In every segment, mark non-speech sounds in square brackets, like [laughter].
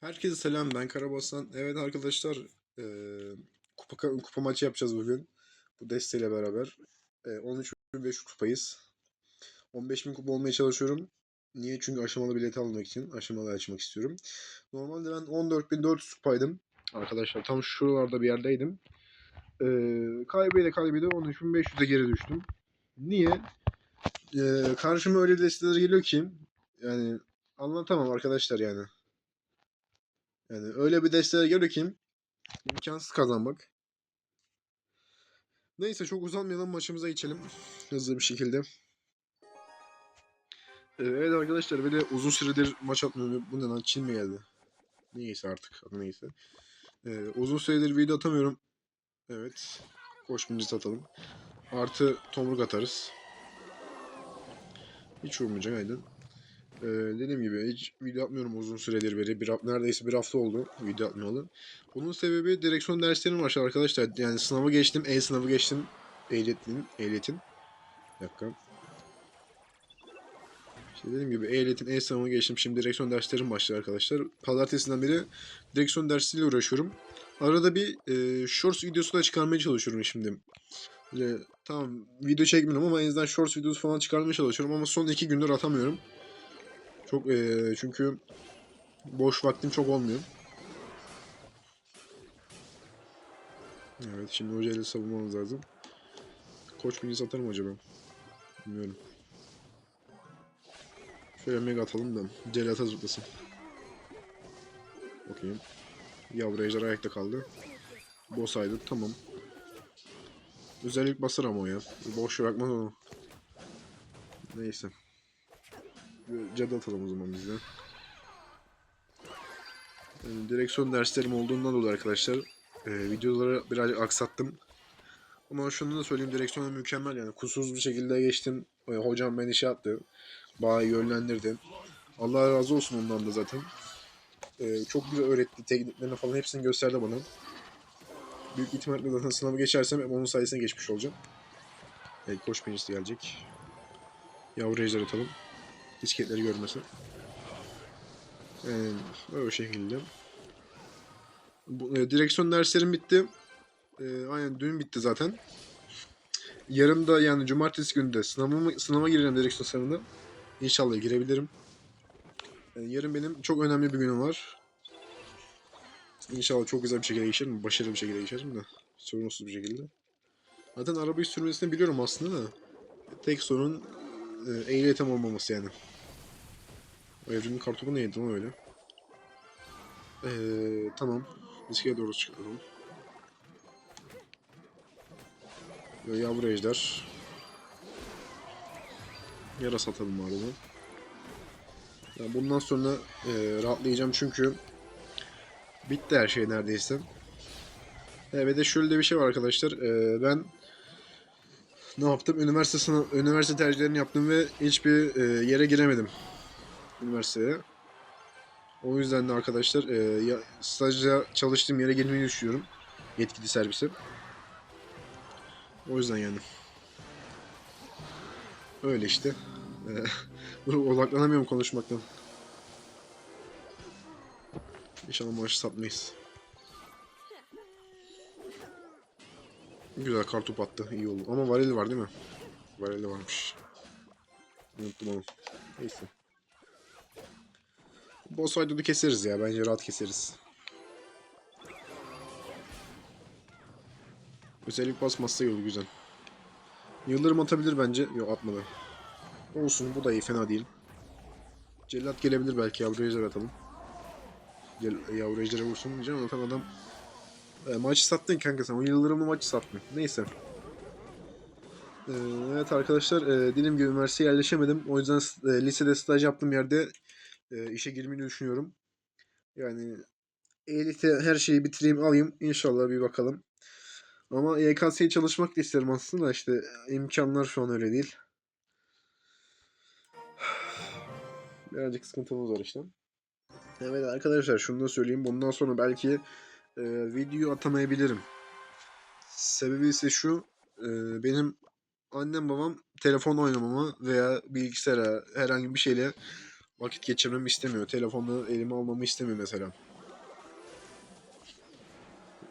Herkese selam ben Karabasan. Evet arkadaşlar eee, kupa, kupa maçı yapacağız bugün. Bu desteğiyle beraber. Eee 13.500 kupayız. 15.000 kupa olmaya çalışıyorum. Niye? Çünkü aşamalı bilet almak için. Aşamalı açmak istiyorum. Normalde ben 14.400 kupaydım. Arkadaşlar tam şuralarda bir yerdeydim. Eee kaybede kaybede 13.500'e geri düştüm. Niye? Eee karşıma öyle desteler geliyor ki yani anlatamam arkadaşlar yani. Yani öyle bir desteğe göre ki imkansız kazanmak. Neyse çok uzatmayalım maçımıza geçelim. Hızlı bir şekilde. Evet arkadaşlar de uzun süredir maç atmıyorum. Bu ne Çin mi geldi? Neyse artık adı neyse. Ee, uzun süredir video atamıyorum. Evet. Koş birinci atalım. Artı tomruk atarız. Hiç vurmayacak aynen. Ee, dediğim gibi hiç video atmıyorum uzun süredir beri. Bir, neredeyse bir hafta oldu video atmayalı. Bunun sebebi direksiyon derslerim var arkadaşlar. Yani sınavı geçtim. E-sınavı geçtim. Ehliyetin. Ehliyetin. Bir dakika. İşte dediğim gibi ehliyetin E-sınavını geçtim. Şimdi direksiyon derslerim başladı arkadaşlar. Pazartesinden beri direksiyon dersiyle uğraşıyorum. Arada bir e, shorts videosu da çıkarmaya çalışıyorum şimdi. Böyle, tamam video çekmiyorum ama en azından shorts videosu falan çıkarmaya çalışıyorum ama son iki gündür atamıyorum. Çok eee, çünkü boş vaktim çok olmuyor. Evet şimdi hocayla savunmamız lazım. Koç mini satar mı acaba? Bilmiyorum. Şöyle mega atalım da celata zıplasın. Bakayım. Yavru ejder ayakta kaldı. Boss aydı tamam. Özellik basar ama o ya. Boş bırakmaz onu. Neyse. Cadı atalım o zaman biz de. Yani direksiyon derslerim olduğundan dolayı arkadaşlar e, videoları birazcık aksattım. Ama şunu da söyleyeyim direksiyonu mükemmel yani kusursuz bir şekilde geçtim. E, hocam beni şey yaptı. Bayağı yönlendirdi. Allah razı olsun ondan da zaten. E, çok güzel öğretti. Tekniklerini falan hepsini gösterdi bana. Büyük ihtimalle zaten sınavı geçersem onun sayesinde geçmiş olacağım. Evet, koş pençesi gelecek. Yavru ejder atalım. Disketleri görmesin. Yani böyle şekilde. Bu, e, direksiyon derslerim bitti. E, aynen dün bitti zaten. Yarın da yani cumartesi günü de sınavıma, sınava gireceğim direksiyon sınavına. İnşallah girebilirim. Yani yarın benim çok önemli bir günüm var. İnşallah çok güzel bir şekilde geçerim. Başarılı bir şekilde geçerim de. Sorunsuz bir şekilde. Zaten arabayı sürmesini biliyorum aslında da. Tek sorun e, ehliyetim olmaması yani. Evrimin kartopu neydi lan öyle? Ee, tamam. Riske doğru çıkalım. Ve yavru ejder. Yara satalım arada. Yani bundan sonra e, rahatlayacağım çünkü bitti her şey neredeyse. Ve de şöyle de bir şey var arkadaşlar. E, ben ne yaptım? Üniversite sınav, üniversite tercihlerini yaptım ve hiçbir e, yere giremedim üniversiteye. O yüzden de arkadaşlar e, ya, stajda çalıştığım yere girmeyi düşünüyorum. Yetkili servise. O yüzden yani. Öyle işte. E, [laughs] dur odaklanamıyorum konuşmaktan. İnşallah maaşı satmayız. Güzel kartop attı. iyi oldu. Ama varili var değil mi? Varili varmış. Unuttum onu. Neyse. Boss fight'ı keseriz ya. Bence rahat keseriz. Özellik basmazsa yolu güzel. Yıldırım atabilir bence. Yok atmadı. Olsun bu da iyi fena değil. Cellat gelebilir belki yavru ejder atalım. Gel, yavru ejdere vursun diyeceğim ama adam e, maçı sattın kanka sen. O yıldırımlı maçı sattın. Neyse. E, evet arkadaşlar e, dediğim gibi üniversiteye yerleşemedim. O yüzden e, lisede staj yaptığım yerde e, işe girmeyi düşünüyorum. Yani ehliyete her şeyi bitireyim alayım. İnşallah bir bakalım. Ama YKS'ye çalışmak da isterim aslında. işte imkanlar şu an öyle değil. [sighs] Birazcık sıkıntımız var işte. Evet arkadaşlar şunu da söyleyeyim. Bundan sonra belki e, video atamayabilirim. Sebebi ise şu. e, benim annem babam telefon oynamamı veya bilgisayara herhangi bir şeyle vakit geçirmemi istemiyor. Telefonu elime almamı istemiyor mesela.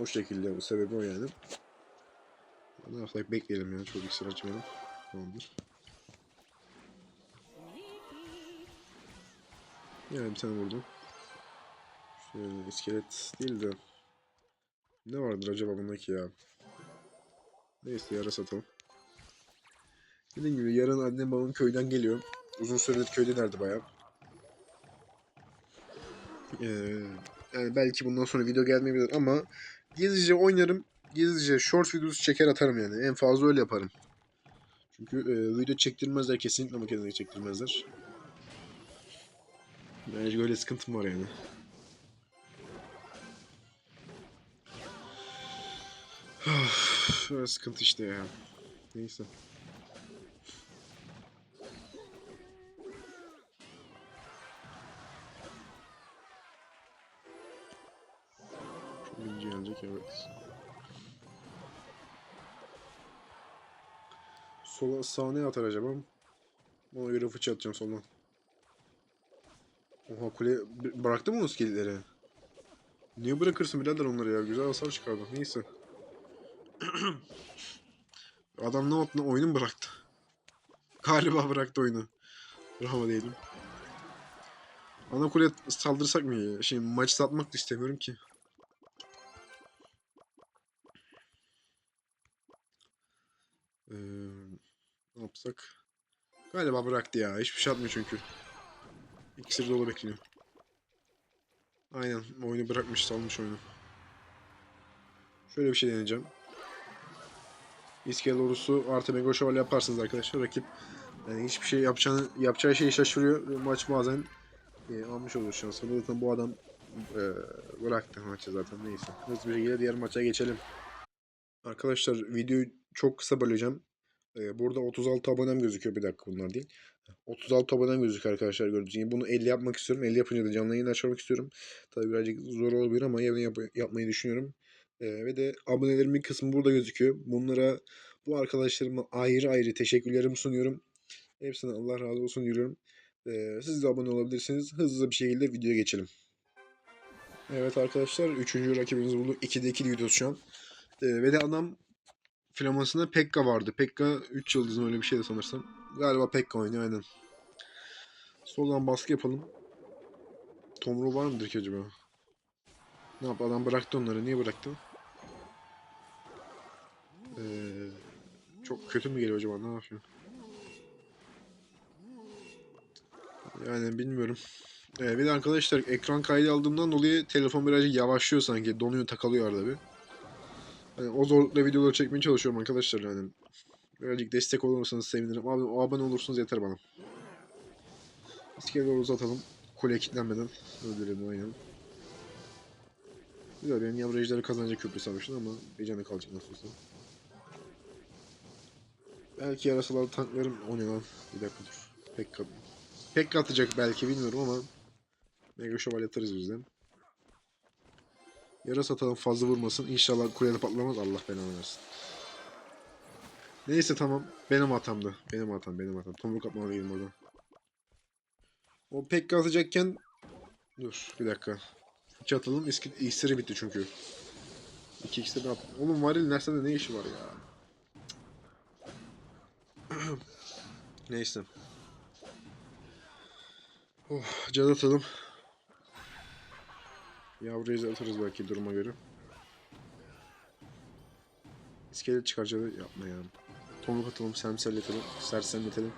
O şekilde bu sebebi o yani. Ne yapsak bekleyelim ya. Çok iksir açmayalım. Tamamdır. Yani bir tane vurdum. Şöyle iskelet değil de. Ne vardır acaba bundaki ya? Neyse yara satalım. Dediğim gibi yarın annem babam köyden geliyor. Uzun süredir köydelerdi bayağı. Ee, yani belki bundan sonra video gelmeyebilir ama gizlice oynarım. Gizlice short videosu çeker atarım yani. En fazla öyle yaparım. Çünkü e, video çektirmezler kesinlikle makinede çektirmezler. Bence böyle sıkıntım var yani. [sighs] Böyle sıkıntı işte ya. Neyse. Birinci gelecek evet. Sola sahneye atar acaba? Ona göre fıçı atacağım soldan. Oha kule bıraktı mı o skillleri? Niye bırakırsın birader onları ya? Güzel hasar çıkardı. Neyse. [clears throat] Adam ne yaptı? Oyunu bıraktı? Galiba bıraktı oyunu. Bravo diyelim. Ana kule saldırsak mı ya? Şey maç satmak da istemiyorum ki. Ee, ne yapsak? Galiba bıraktı ya. Hiçbir şey atmıyor çünkü. İkisi dolu bekliyor. Aynen. Oyunu bırakmış. Salmış oyunu. Şöyle bir şey deneyeceğim. İskelet ordusu artı mega şövalye yaparsınız arkadaşlar. Rakip yani hiçbir şey yapacağını, yapacağı şeyi şaşırıyor. Maç bazen e, almış olur şansını. Zaten bu adam e, bıraktı maçı zaten. Neyse. Hızlı bir şekilde diğer maça geçelim. Arkadaşlar videoyu çok kısa böleceğim. Ee, burada 36 abonem gözüküyor. Bir dakika bunlar değil. 36 abonem gözüküyor arkadaşlar gördüğünüz gibi. Bunu 50 yapmak istiyorum. 50 yapınca da canlı yayın açmak istiyorum. Tabii birazcık zor olabilir ama yarın yap- yapmayı düşünüyorum. Ee, ve de abonelerimin kısmı burada gözüküyor. Bunlara bu arkadaşlarıma ayrı ayrı teşekkürlerimi sunuyorum. Hepsine Allah razı olsun diyorum. Ee, siz de abone olabilirsiniz. Hızlı bir şekilde videoya geçelim. Evet arkadaşlar 3. rakibimiz bulduk. 2'de 2 gidiyoruz şu an. Ee, ve de adam Flamasında Pekka vardı. Pekka 3 yıldızın öyle bir şeydi sanırsam. Galiba Pekka oynuyor aynen. Soldan baskı yapalım. Tomru var mıdır ki acaba? Ne yaptı? Adam bıraktı onları. Niye bıraktı? Ee, çok kötü mü geliyor acaba? Ne yapıyor? Yani bilmiyorum. Ee, bir de arkadaşlar ekran kaydı aldığımdan dolayı telefon birazcık yavaşlıyor sanki. Donuyor takılıyor arada bir. Hani o zorlukla videoları çekmeye çalışıyorum arkadaşlar yani. Birazcık destek olursanız sevinirim. Abi abone olursunuz yeter bana. Doğru uzatalım. Kuleye kilitlenmeden öldürelim aynen. Güzel benim yavru ejderi kazanacak köprü savaşını ama bir canı kalacak nasıl olsa. Belki yarasalar tanklarım o? Bir dakika dur. Pekka. Pekka atacak belki bilmiyorum ama Mega Şövalye atarız bizden. Yara satalım fazla vurmasın. İnşallah kulede patlamaz. Allah belanı versin. Neyse tamam. Benim hatamdı. Benim hatam. Benim hatam. Tomruk atmalıyım oradan. O pek atacakken... Dur bir dakika. Hiç atalım. İski, iksiri bitti çünkü. İki iksiri at. Oğlum varil Nersa'da ne işi var ya? [clears throat] Neyse. Oh, cadı atalım. Yavru ejder atarız belki duruma göre. İskelet çıkaracağız yapma ya. Tomruk atalım, semselletelim, sersemletelim.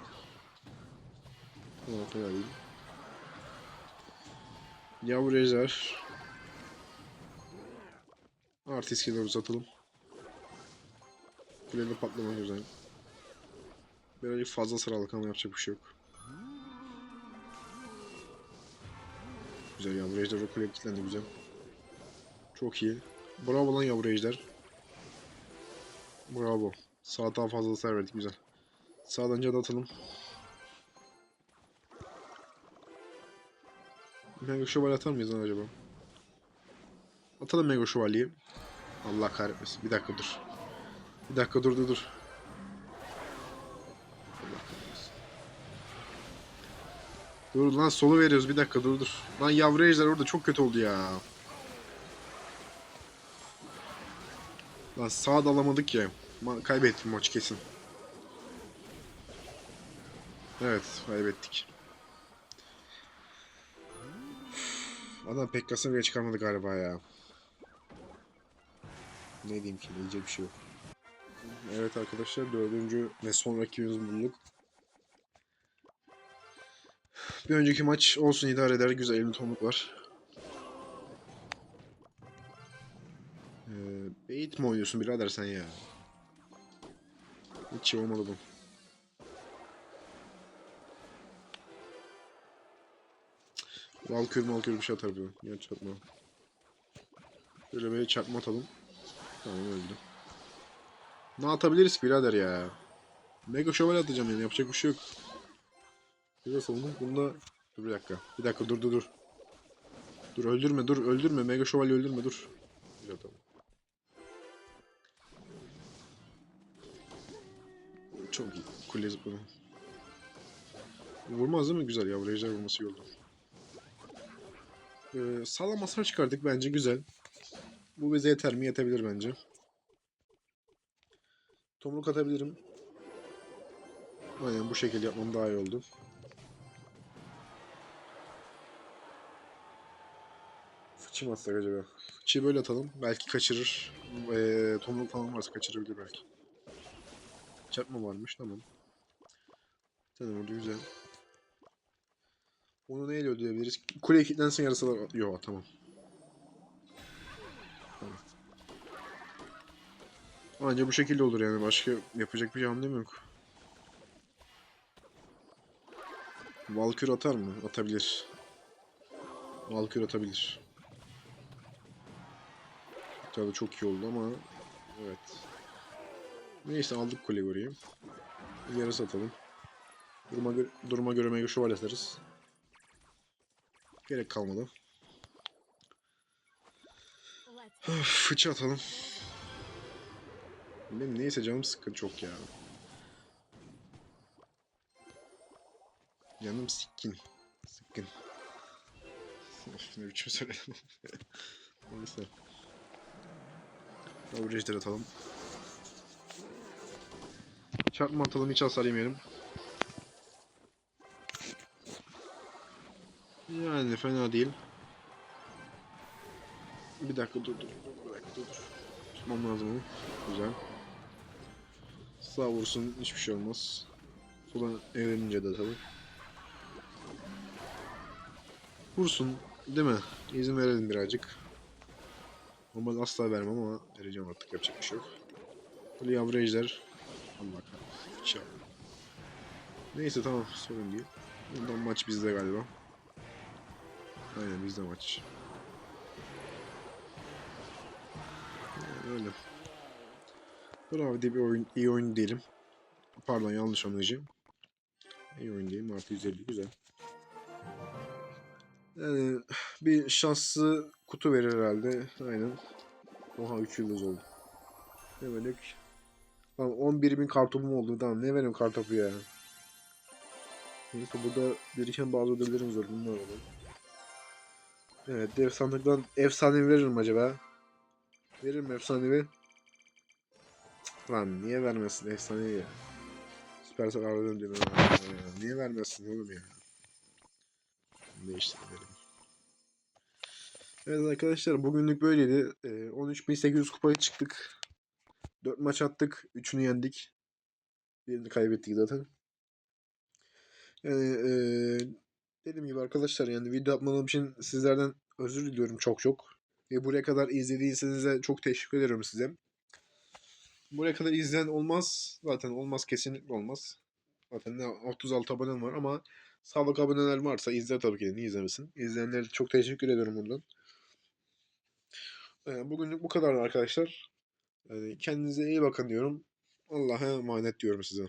Tamam fena değil. Yavru ejder. Artı iskelet uzatalım. Kulede patlama güzel. Birazcık fazla sıralık ama yapacak bir şey yok. Güzel yavru ejder o kuleye kilitlendi güzel. Çok iyi. Bravo lan yavru ejder. Bravo. Sağ daha fazla hasar verdik güzel. Sağdan cadı atalım. Mega şövalye atar mıyız lan acaba? Atalım mega şövalyeyi. Allah kahretmesin. Bir dakika dur. Bir dakika dur dur dur. Dur lan solu veriyoruz bir dakika dur dur. Lan yavru ejder orada çok kötü oldu ya. Lan sağ da alamadık ya. Ma- kaybettim maç kesin. Evet kaybettik. Adam Pekkas'ını bile çıkarmadı galiba ya. Ne diyeyim ki diyecek bir şey yok. Evet arkadaşlar dördüncü ve son rakibimizi bulduk. Bir önceki maç olsun idare eder. Güzel elinde tomruk var. Ee, bait mi oynuyorsun birader sen ya? Hiç iyi olmadı bu. Valkür malkür bir şey atar bu. Ya çarpma. Şöyle böyle çarpma atalım. Tamam öldü. Ne atabiliriz birader ya? Mega şövalye atacağım yani yapacak bir şey yok. Biraz savundum. Bunda... Dur bir dakika. Bir dakika dur dur dur. Dur öldürme dur öldürme. Mega şövalye öldürme dur. Güzel tamam. Çok iyi. Kule zıpladı. Vurmaz değil mi? Güzel ya. Ejder vurması iyi oldu. Ee, sağlam hasar çıkardık bence güzel. Bu bize yeter mi? Yetebilir bence. Tomruk atabilirim. Aynen bu şekilde yapmam daha iyi oldu. Fıçı mı atsak acaba? Fıçıyı böyle atalım. Belki kaçırır. Ee, tomruk falan varsa kaçırabilir belki. Çarpma varmış tamam. Tamam orada güzel. Onu neyle ödeyebiliriz? Kule kilitlensin yarasalar... Yok tamam. Tamam. Anca bu şekilde olur yani. Başka yapacak bir hamlem yok. Valkür atar mı? Atabilir. Valkür atabilir. Tabii çok iyi oldu ama evet. Neyse aldık kuleyi oraya. Yarı satalım. Duruma, gö duruma göre mega şövalye atarız. Gerek kalmadı. Fıçı atalım. Benim neyse canım sıkkın çok ya. Canım sikkin. Sıkkın. Ne biçim söyledim. [laughs] Neyse. Average atalım. Çarpma atalım hiç hasar yemeyelim. Yani fena değil. Bir dakika dur dur dur bir dakika dur. Tutmam lazım onu. Güzel. Sağ vursun hiçbir şey olmaz. Sola evlenince de tabi. Vursun değil mi? İzin verelim birazcık. Ama asla vermem ama vereceğim artık yapacak bir şey yok. Böyle yavru. Allah kahretsin. Neyse tamam sorun değil. Bundan maç bizde galiba. Aynen bizde maç. Yani öyle. Bravo diye bir oyun, iyi oyun değilim. Pardon yanlış anlayacağım. İyi oyun değilim. Artı 150 güzel. Yani bir şanslı kutu verir herhalde. Aynen. Oha 3 yıldız oldu. Demedik. Lan 11 bin kartopum oldu. Tamam ne vereyim kartopu ya. Neyse burada biriken bazı ödüllerimiz var. Bunlar alalım. Evet dev sandıktan efsanevi verir acaba? Verir mi efsanevi? Lan niye vermesin efsanevi ya? Süpersel aradan diyorum. Niye vermesin oğlum ya? Değiştirelim. Evet arkadaşlar bugünlük böyleydi. Ee, 13.800 kupaya çıktık. 4 maç attık. 3'ünü yendik. Birini kaybettik zaten. Yani eee, dediğim gibi arkadaşlar yani video atmadığım için sizlerden özür diliyorum çok çok. Ve buraya kadar izlediyseniz de çok teşekkür ederim size. Buraya kadar izleyen olmaz. Zaten olmaz kesinlikle olmaz. Zaten ne 36 abonem var ama sağlık aboneler varsa izler tabii ki de niye izlemesin. İzleyenlere çok teşekkür ediyorum buradan. Ee, bugünlük bu kadar arkadaşlar. Yani kendinize iyi bakın diyorum. Allah'a emanet diyorum size.